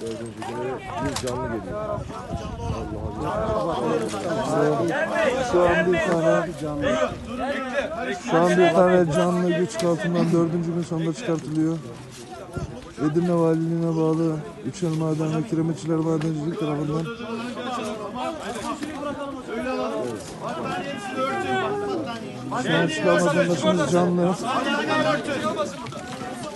Dördüncü günü bir canlı geliyor. Allah Allah. Şu an bir tane şu an bir tane canlı güç çıkartımından dördüncü gün sonunda çıkartılıyor. Edirne Valiliğine bağlı Üçel Maden ve Kiremitçiler Madencilik tarafından şu an çıkan vatandaşımız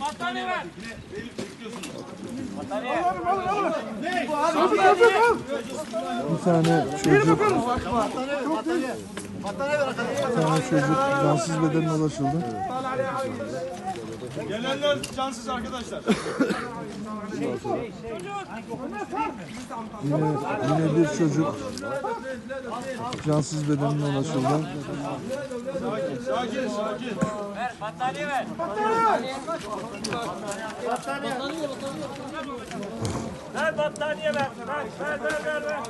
Battaniye ver. Bir tane çocuk bir tane çocuk cansız bedenine ulaşıldı. Gelenler cansız arkadaşlar. Yine yine bir çocuk cansız bedenine ulaşıldı. Sakin sakin. Ver battaniye ver. Ver battaniye ver. Ver ver ver ver. ver.